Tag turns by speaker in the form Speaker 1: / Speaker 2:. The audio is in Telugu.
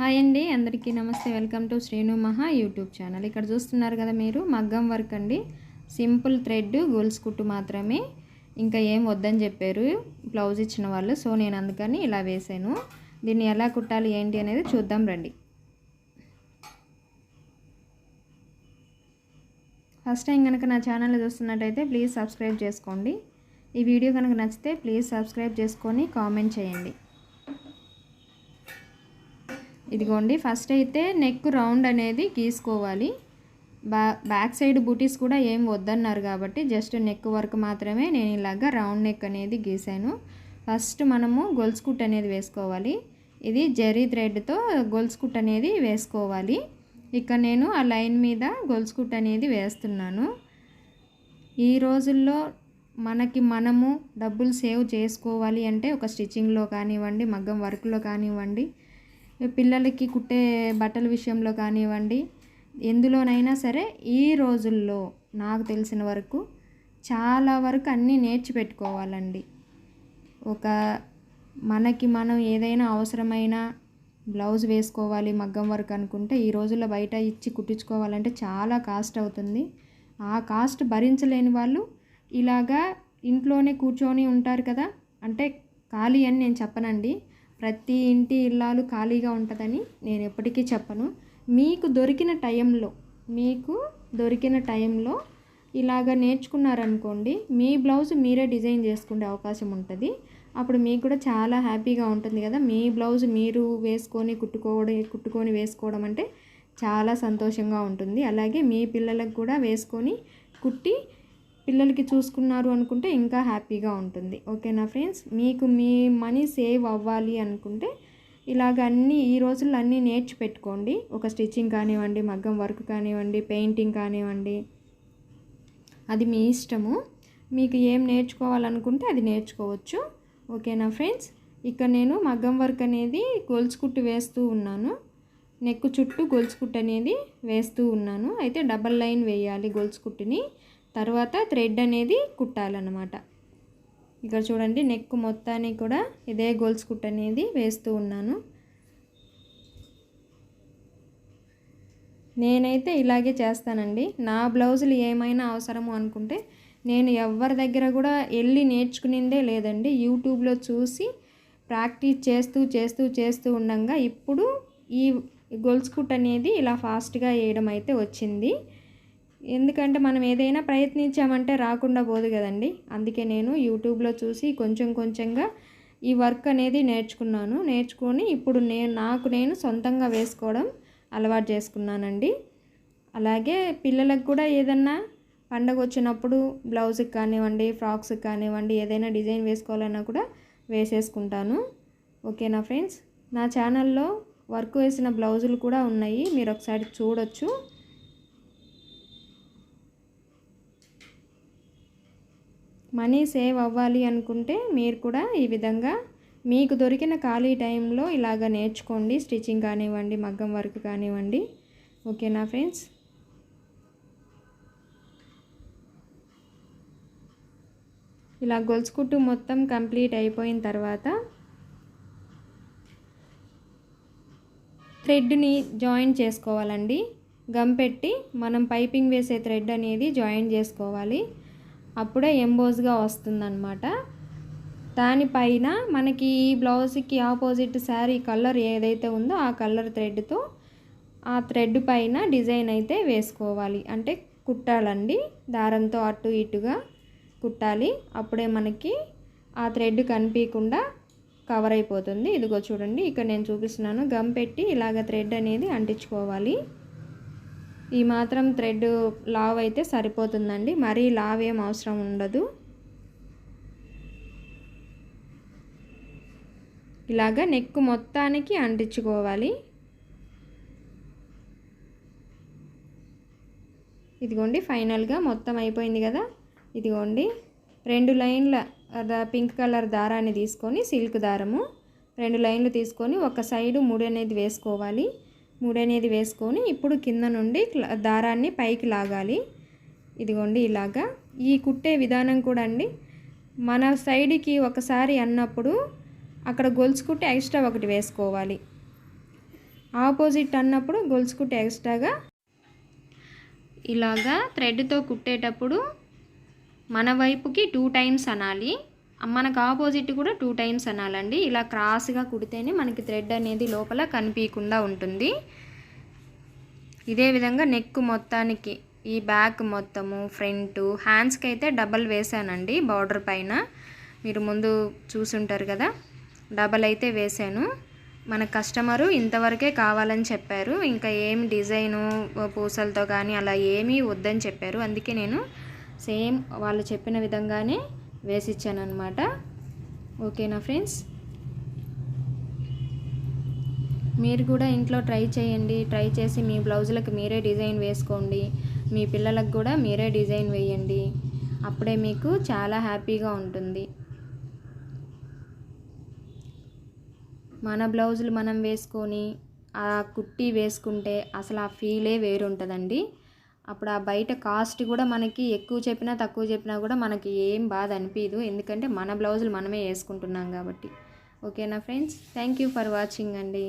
Speaker 1: హాయ్ అండి అందరికీ నమస్తే. వెల్కమ్ టు శ్రేణు మహా యూట్యూబ్ ఛానల్. ఇక్కడ చూస్తున్నారు కదా మీరు మగ్గం వర్క్ అండి. సింపుల్ థ్రెడ్ గోల్స్ కుట్టు మాత్రమే. ఇంకా ఏం వద్దని చెప్పారు బ్లౌజ్ ఇచ్చిన వాళ్ళు. సో నేను అందుకని ఇలా వేసాను దీన్ని ఎలా కుట్టాలి ఏంటి అనేది చూద్దాం రండి. ఫస్ట్ టైం కనుక నా ఛానల్ చూస్తున్నట్టయితే ప్లీజ్ సబ్స్క్రైబ్ చేసుకోండి. ఈ వీడియో కనుక నచ్చితే ప్లీజ్ సబ్స్క్రైబ్ చేసుకొని కామెంట్ చేయండి. ఇదిగోండి ఫస్ట్ అయితే నెక్ రౌండ్ అనేది గీసుకోవాలి. బా బ్యాక్ సైడ్ బూటీస్ కూడా ఏం వద్దన్నారు కాబట్టి జస్ట్ నెక్ వర్క్ మాత్రమే నేను ఇలాగా రౌండ్ నెక్ అనేది గీసాను. ఫస్ట్ మనము గొలుసు కుట్ అనేది వేసుకోవాలి. ఇది జరీ థ్రెడ్తో గొలుసు కుట్ అనేది వేసుకోవాలి. ఇక నేను ఆ లైన్ మీద గొలుసు కుట్ అనేది వేస్తున్నాను. ఈ రోజుల్లో మనకి మనము డబ్బులు సేవ్ చేసుకోవాలి అంటే ఒక స్టిచ్చింగ్లో కానివ్వండి మగ్గం వర్క్లో కానివ్వండి పిల్లలకి కుట్టే బట్టల విషయంలో కానివ్వండి ఎందులోనైనా సరే ఈ రోజుల్లో నాకు తెలిసిన వరకు చాలా వరకు అన్నీ నేర్చిపెట్టుకోవాలండి ఒక మనకి మనం ఏదైనా అవసరమైన బ్లౌజ్ వేసుకోవాలి మగ్గం వర్క్ అనుకుంటే ఈ రోజుల్లో బయట ఇచ్చి కుట్టించుకోవాలంటే చాలా కాస్ట్ అవుతుంది. ఆ కాస్ట్ భరించలేని వాళ్ళు ఇలాగా ఇంట్లోనే కూర్చొని ఉంటారు కదా అంటే ఖాళీ అని నేను చెప్పనండి. ప్రతి ఇంటి ఇల్లాలు ఖాళీగా ఉంటుందని నేను ఎప్పటికీ చెప్పను. మీకు దొరికిన టైంలో మీకు దొరికిన టైంలో ఇలాగ నేర్చుకున్నారనుకోండి మీ బ్లౌజ్ మీరే డిజైన్ చేసుకునే అవకాశం ఉంటుంది. అప్పుడు మీకు కూడా చాలా హ్యాపీగా ఉంటుంది కదా. మీ బ్లౌజ్ మీరు వేసుకొని కుట్టుకోవడం కుట్టుకొని వేసుకోవడం అంటే చాలా సంతోషంగా ఉంటుంది. అలాగే మీ పిల్లలకు కూడా వేసుకొని కుట్టి పిల్లలకి చూసుకున్నారు అనుకుంటే ఇంకా హ్యాపీగా ఉంటుంది. ఓకేనా ఫ్రెండ్స్? మీకు మీ మనీ సేవ్ అవ్వాలి అనుకుంటే ఇలాగ అన్నీ ఈ రోజుల్లో అన్నీ నేర్చిపెట్టుకోండి ఒక స్టిచ్చింగ్ కానివ్వండి మగ్గం వర్క్ కానివ్వండి పెయింటింగ్ కానివ్వండి. అది మీ ఇష్టము. మీకు ఏం నేర్చుకోవాలనుకుంటే అది నేర్చుకోవచ్చు. ఓకేనా ఫ్రెండ్స్? ఇక్కడ నేను మగ్గం వర్క్ అనేది గొలుసుకుట్టు వేస్తూ ఉన్నాను. నెక్కు చుట్టూ గొలుసుకుట్టు అనేది వేస్తూ ఉన్నాను. అయితే డబల్ లైన్ వేయాలి గొలుచుకుట్టుని తర్వాత థ్రెడ్ అనేది కుట్టాలన్నమాట. ఇక్కడ చూడండి నెక్ మొత్తాన్ని కూడా ఇదే గోల్స్ కుట్ అనేది వేస్తూ ఉన్నాను. నేనైతే ఇలాగే చేస్తానండి. నా బ్లౌజులు ఏమైనా అవసరము అనుకుంటే నేను ఎవరి దగ్గర కూడా వెళ్ళి నేర్చుకునిందే లేదండి. యూట్యూబ్లో చూసి ప్రాక్టీస్ చేస్తూ చేస్తూ చేస్తూ ఉండగా ఇప్పుడు ఈ గొలుసుకుట్ అనేది ఇలా ఫాస్ట్గా వేయడం అయితే వచ్చింది. ఎందుకంటే మనం ఏదైనా ప్రయత్నించామంటే రాకుండా పోదు కదండి. అందుకే నేను యూట్యూబ్లో చూసి కొంచెం కొంచెంగా ఈ వర్క్ అనేది నేర్చుకున్నాను. నేర్చుకొని ఇప్పుడు నేను నాకు నేను సొంతంగా వేసుకోవడం అలవాటు చేసుకున్నానండి. అలాగే పిల్లలకు కూడా ఏదన్నా పండగ వచ్చినప్పుడు బ్లౌజ్కి కానివ్వండి ఫ్రాక్స్కి కానివ్వండి ఏదైనా డిజైన్ వేసుకోవాలన్నా కూడా వేసేసుకుంటాను. ఓకేనా ఫ్రెండ్స్? నా ఛానల్లో వర్క్ వేసిన బ్లౌజులు కూడా ఉన్నాయి. మీరు ఒకసారి చూడొచ్చు. మనీ సేవ్ అవ్వాలి అనుకుంటే మీరు కూడా ఈ విధంగా మీకు దొరికిన ఖాళీ టైంలో ఇలాగ నేర్చుకోండి. స్టిచ్చింగ్ కానివ్వండి మగ్గం వర్క్ కానివ్వండి. ఓకేనా ఫ్రెండ్స్? ఇలా గొలుసుకుట్టు మొత్తం కంప్లీట్ అయిపోయిన తర్వాత థ్రెడ్ని జాయిన్ చేసుకోవాలండి. గమ్ పెట్టి మనం పైపింగ్ వేసే థ్రెడ్ అనేది జాయిన్ చేసుకోవాలి. అప్పుడే ఎంబోజ్గా వస్తుందన్నమాట. దానిపైన మనకి ఈ బ్లౌజ్కి ఆపోజిట్ శారీ కలర్ ఏదైతే ఉందో ఆ కలర్ థ్రెడ్తో ఆ థ్రెడ్ పైన డిజైన్ అయితే వేసుకోవాలి. అంటే కుట్టాలండి. దారంతో అటు ఇటుగా కుట్టాలి. అప్పుడే మనకి ఆ థ్రెడ్ కనిపించకుండా కవర్ అయిపోతుంది. ఇదిగో చూడండి. ఇక్కడ నేను చూపిస్తున్నాను. గమ్ పెట్టి ఇలాగ థ్రెడ్ అనేది అంటించుకోవాలి. ఈ మాత్రం థ్రెడ్ లావ్ అయితే సరిపోతుందండి. మరీ లావ్ ఏం అవసరం ఉండదు. ఇలాగ నెక్ మొత్తానికి అంటించుకోవాలి. ఇదిగోండి ఫైనల్గా మొత్తం అయిపోయింది కదా? ఇదిగోండి రెండు లైన్ల పింక్ కలర్ దారాన్ని తీసుకొని సిల్క్ దారము రెండు లైన్లు తీసుకొని ఒక సైడు ముడి అనేది వేసుకోవాలి. మూడనేది అనేది వేసుకొని ఇప్పుడు కింద నుండి దారాన్ని పైకి లాగాలి. ఇదిగోండి ఇలాగా. ఈ కుట్టే విధానం కూడా అండి. మన సైడ్కి ఒకసారి అన్నప్పుడు అక్కడ గొలుసుకుంటే ఎక్స్ట్రా ఒకటి వేసుకోవాలి. ఆపోజిట్ అన్నప్పుడు గొలుసు ఎక్స్ట్రాగా ఇలాగా థ్రెడ్తో కుట్టేటప్పుడు మన వైపుకి టూ టైమ్స్ అనాలి. మనకు ఆపోజిట్ కూడా టూ టైమ్స్ అనాలండి. ఇలా క్రాస్గా కుడితేనే మనకి థ్రెడ్ అనేది లోపల కనిపించకుండా ఉంటుంది. ఇదే విధంగా నెక్ మొత్తానికి ఈ బ్యాక్ మొత్తము ఫ్రంట్ హ్యాండ్స్కి అయితే డబల్ వేసానండి బార్డర్ పైన. మీరు ముందు చూసుంటారు కదా డబల్ అయితే వేసాను మన కస్టమరు ఇంతవరకే కావాలని చెప్పారు. ఇంకా ఏం డిజైను పూసలతో కానీ అలా ఏమీ వద్దని చెప్పారు. అందుకే నేను సేమ్ వాళ్ళు చెప్పిన విధంగానే వేసిచ్చాను అనమాట ఓకేనా ఫ్రెండ్స్? మీరు కూడా ఇంట్లో ట్రై చేయండి. ట్రై చేసి మీ బ్లౌజులకు మీరే డిజైన్ వేసుకోండి. మీ పిల్లలకు కూడా మీరే డిజైన్ వేయండి. అప్పుడే మీకు చాలా హ్యాపీగా ఉంటుంది. మన బ్లౌజులు మనం వేసుకొని ఆ కుట్టి వేసుకుంటే అసలు ఆ ఫీలే వేరుంటుందండి. అప్పుడు ఆ బయట కాస్ట్ కూడా మనకి ఎక్కువ చెప్పినా తక్కువ చెప్పినా కూడా మనకి ఏం బాధ అనిపించదు ఎందుకంటే మన బ్లౌజులు మనమే వేసుకుంటున్నాం కాబట్టి. ఓకేనా friends? Thank you for watching అండి.